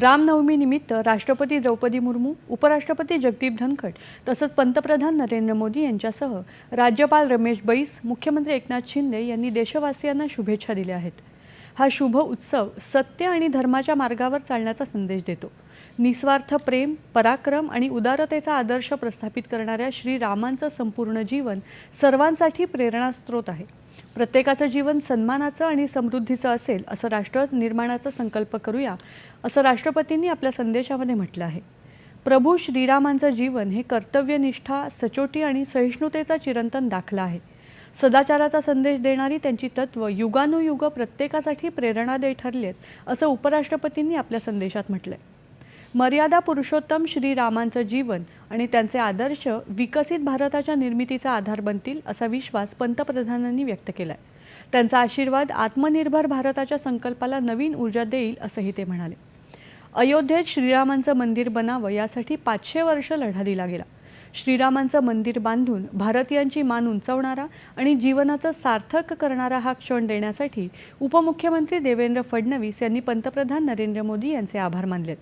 रामनवमीनिमित्त राष्ट्रपती द्रौपदी मुर्मू उपराष्ट्रपती जगदीप धनखड तसंच पंतप्रधान नरेंद्र मोदी यांच्यासह राज्यपाल रमेश बैस मुख्यमंत्री एकनाथ शिंदे यांनी देशवासियांना शुभेच्छा दिल्या आहेत. हा शुभ उत्सव सत्य आणि धर्माच्या मार्गावर चालण्याचा संदेश देतो. निस्वार्थ प्रेम पराक्रम आणि उदारतेचा आदर्श प्रस्थापित करणाऱ्या श्रीरामांचं संपूर्ण जीवन सर्वांसाठी प्रेरणास्त्रोत आहे. प्रत्येकाचं जीवन सन्मानाचं आणि समृद्धीचं असेल असं राष्ट्र निर्माणाचा संकल्प करूया असं राष्ट्रपतींनी आपल्या संदेशामध्ये म्हटलं आहे. प्रभू श्रीरामांचं जीवन हे कर्तव्यनिष्ठा सचोटी आणि सहिष्णुतेचा चिरंतन दाखला आहे. सदाचाराचा संदेश देणारी त्यांची तत्व युगानुयुग प्रत्येकासाठी प्रेरणादायी ठरलेत असं उपराष्ट्रपतींनी आपल्या संदेशात म्हटलंय. मर्यादा पुरुषोत्तम श्रीरामांचं जीवन आणि त्यांचे आदर्श विकसित भारताच्या निर्मितीचा आधार बनतील असा विश्वास पंतप्रधानांनी व्यक्त केला आहे त्यांचा आशीर्वाद आत्मनिर्भर भारताच्या संकल्पाला नवीन ऊर्जा देईल असंही ते म्हणाले. अयोध्येत श्रीरामांचं मंदिर बनावं यासाठी पाचशे वर्ष लढा दिला गेला. श्रीरामांचं मंदिर बांधून भारतीयांची मान उंचावणारा आणि जीवनाचं सार्थक करणारा हा क्षण देण्यासाठी उपमुख्यमंत्री देवेंद्र फडणवीस यांनी पंतप्रधान नरेंद्र मोदी यांचे आभार मानलेत.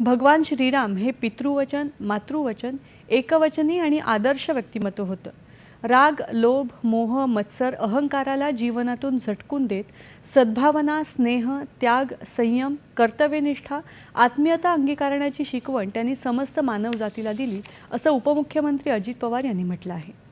भगवान श्रीराम हे पितृवचन मातृवचन एकवचनी आणि आदर्श व्यक्तिमत्व होतं. राग लोभ मोह मत्सर अहंकाराला जीवनातून झटकून देत सद्भावना स्नेह त्याग संयम कर्तव्यनिष्ठा आत्मीयता अंगीकारण्याची शिकवण त्यांनी समस्त मानवजातीला दिली असं उपमुख्यमंत्री अजित पवार यांनी म्हटलं आहे.